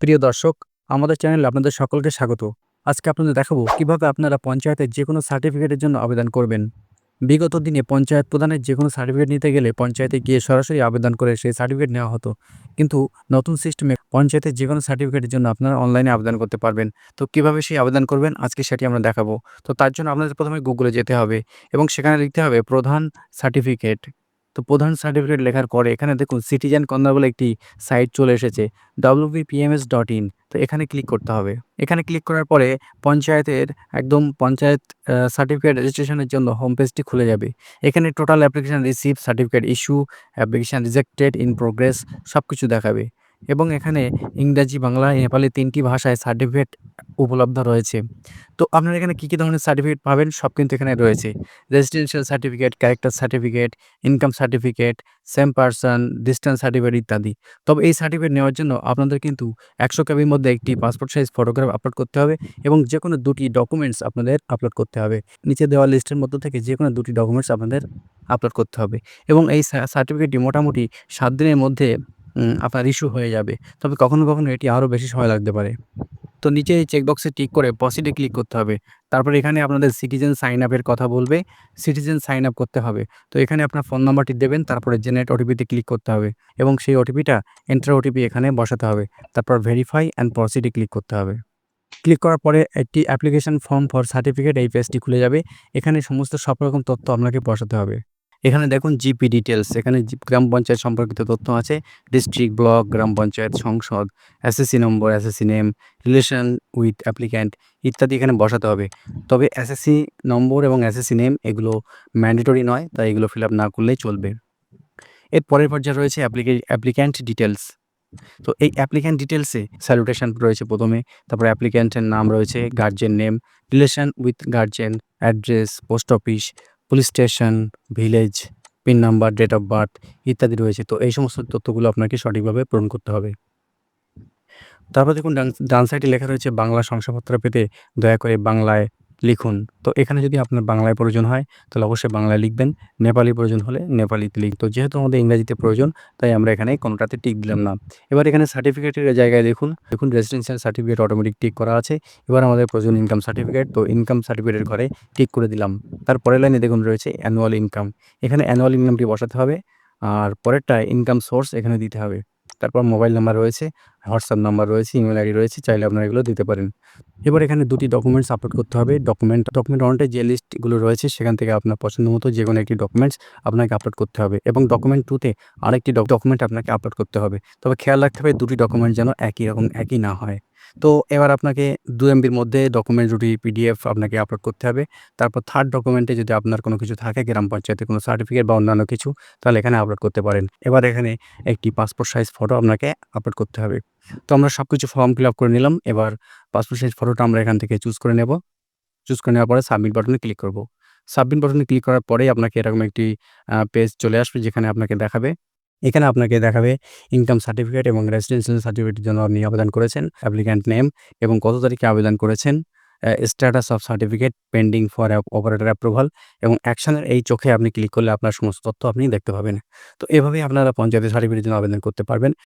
প্রিয় দর্শক, আমাদের চ্যানেলে আপনাদের সকলকে স্বাগত। আজকে আপনাদের দেখাবো কীভাবে আপনারা পঞ্চায়েতের যে কোনো সার্টিফিকেটের জন্য আবেদন করবেন। বিগত দিনে পঞ্চায়েত প্রধানের যে কোনো সার্টিফিকেট নিতে গেলে পঞ্চায়েতে গিয়ে সরাসরি আবেদন করে সেই সার্টিফিকেট নেওয়া হতো। কিন্তু নতুন সিস্টেমে পঞ্চায়েতের যে কোনো সার্টিফিকেটের জন্য আপনারা অনলাইনে আবেদন করতে পারবেন। তো কীভাবে সেই আবেদন করবেন, আজকে সেটি আমরা দেখাবো। তো তার জন্য আপনাদের প্রথমে গুগলে যেতে হবে এবং সেখানে লিখতে হবে প্রধান সার্টিফিকেট তো প্রধান সার্টিফিকেট লেখার পরে এখানে দেখুন সিটিজেন কর্নার বলে একটি সাইট চলে এসেছে wpms ডট ইন তো এখানে ক্লিক করতে হবে। এখানে ক্লিক করার পরে পঞ্চায়েতের একদম পঞ্চায়েত সার্টিফিকেট রেজিস্ট্রেশনের জন্য হোম পেজটি খুলে যাবে। এখানে total application receive certificate issue application rejected in progress সব কিছু দেখাবে। এবং এখানে ইংরাজি, বাংলা, নেপালি তিনটি ভাষায় সার্টিফিকেট উপলব্ধ রয়েছে। তো আপনারা এখানে কী কী ধরনের সার্টিফিকেট পাবেন সব কিন্তু এখানে রয়েছে। Residential certificate character certificate income certificate same person distance certificate ইত্যাদি। তবে এই সার্টিফিকেট নেওয়ার জন্য আপনাদের কিন্তু একশো কেবির মধ্যে একটি পাসপোর্ট সাইজ ফটোগ্রাফ আপলোড করতে হবে এবং যে কোনো দুটি ডকুমেন্টস আপনাদের আপলোড করতে হবে। নিচে দেওয়া লিস্টের মধ্যে থেকে যে কোনো দুটি ডকুমেন্টস আপনাদের আপলোড করতে হবে এবং এই সার্টিফিকেটটি মোটামুটি সাত দিনের মধ্যে আপনার ইস্যু হয়ে যাবে। তবে কখনো কখনো এটি আরও বেশি সময় লাগতে পারে। তো নিচে চেকবক্সে টিক করে পসিটে ক্লিক করতে হবে। তারপর এখানে আপনাদের সিটিজেন সাইন আপের কথা বলবে। সিটিজেন সাইন আপ করতে হবে। তো এখানে আপনার ফোন নাম্বারটি দেবেন, তারপরে জেনারেট ওটিপিতে ক্লিক করতে হবে এবং সেই ওটিপিটা এন্টার ওটিপি এখানে বসাতে হবে। তারপর ভেরিফাই অ্যান্ড প্রসিডে ক্লিক করতে হবে। ক্লিক করার পরে একটি অ্যাপ্লিকেশন ফর্ম ফর সার্টিফিকেট এই পেজটি খুলে যাবে। এখানে সমস্ত সব রকম তথ্য আপনাকে বসাতে হবে। এখানে দেখুন জিপি ডিটেলস এখানে গ্রাম পঞ্চায়েত সম্পর্কিত তথ্য আছে ডিস্ট্রিক্ট ব্লক গ্রাম পঞ্চায়েত সংসদ SSC number SSC name relation with applicant ইত্যাদি এখানে বসাতে হবে। তবে এসএসসি নম্বর এবং এসএসসি নেম এগুলো ম্যান্ডেটরি নয়, তাই এগুলো ফিল আপ না করলেই চলবে। এর পরের পর্যায়ে রয়েছে অ্যাপ্লিকে অ্যাপ্লিক্যান্ট ডিটেলস তো এই অ্যাপ্লিক্যান্ট ডিটেলসে স্যালুটেশন রয়েছে প্রথমে, তারপর অ্যাপ্লিক্যান্টের নাম রয়েছে guardian name relation with guardian address post office police station, village, pin number, date of birth ইত্যাদি রয়েছে। তো এই সমস্ত তথ্যগুলো আপনাকে সঠিকভাবে পূরণ করতে হবে। তারপর দেখুন, ডান সাইডে লেখা রয়েছে, বাংলা শংসাপত্র পেতে দয়া করে বাংলায় লিখুন। তো এখানে যদি আপনার বাংলায় প্রয়োজন হয়, তাহলে অবশ্যই বাংলায় লিখবেন। নেপালি প্রয়োজন হলে নেপালিতে লিখ তো যেহেতু আমাদের ইংরাজিতে প্রয়োজন, তাই আমরা এখানে কোনোটাতে টিক দিলাম না। এবার এখানে সার্টিফিকেটের জায়গায় দেখুন। দেখুন রেসিডেন্সিয়াল সার্টিফিকেট অটোমেটিক টিক করা আছে। এবার আমাদের প্রয়োজন ইনকাম সার্টিফিকেট তো ইনকাম সার্টিফিকেটের ঘরে টিক করে দিলাম। তার পরের লাইনে দেখুন রয়েছে অ্যানুয়াল ইনকাম এখানে অ্যানুয়াল ইনকামটি বসাতে হবে। আর পরেরটা ইনকাম সোর্স এখানে দিতে হবে। তারপর মোবাইল নাম্বার রয়েছে, হোয়াটসঅ্যাপ নাম্বার রয়েছে, ইমেল আইডি রয়েছে, চাইলে আপনারা এগুলো দিতে পারেন। এবার এখানে দুটি ডকুমেন্টস আপলোড করতে হবে। ডকুমেন্ট ডকুমেন্ট অনটে যে লিস্টগুলো রয়েছে সেখান থেকে আপনার পছন্দ মতো যে কোনো একটি ডকুমেন্টস আপনাকে আপলোড করতে হবে এবং ডকুমেন্ট টুতে আরেকটি ডকুমেন্ট আপনাকে আপলোড করতে হবে। তবে খেয়াল রাখতে হবে দুটি ডকুমেন্ট যেন একই রকম, একই না হয়। তো এবার আপনাকে দু এমবির মধ্যে ডকুমেন্ট দুটি পিডিএফ আপনাকে আপলোড করতে হবে। তারপর থার্ড ডকুমেন্টে যদি আপনার কোনো কিছু থাকে, গ্রাম পঞ্চায়েতে কোনো সার্টিফিকেট বা অন্যান্য কিছু, তাহলে এখানে আপলোড করতে পারেন। এবার এখানে একটি পাসপোর্ট সাইজ ফটো আপনাকে আপলোড করতে হবে। তো আমরা সব কিছু ফর্ম ফিল আপ করে নিলাম। এবার পাসপোর্ট সাইজ ফটোটা আমরা এখান থেকে চুজ করে নেব। চুজ করে নেওয়ার পরে সাবমিট বাটনে ক্লিক করব। সাবমিট বাটনে ক্লিক করার পরেই আপনাকে এরকম একটি পেজ চলে আসবে যেখানে আপনাকে দেখাবে। এখানে আপনাকে দেখাবে ইনকাম সার্টিফিকেট এবং রেসিডেন্সিয়াল সার্টিফিকেটের জন্য আপনি আবেদন করেছেন অ্যাপ্লিক্যান্ট নেম এবং কত তারিখে আবেদন করেছেন status of certificate pending for operator approval এবং অ্যাকশনের এই চোখে আপনি ক্লিক করলে আপনার সমস্ত তথ্য আপনি দেখতে পাবেন। তো এভাবেই আপনারা পঞ্চায়েত সার্টিফিকেটের জন্য আবেদন করতে পারবেন।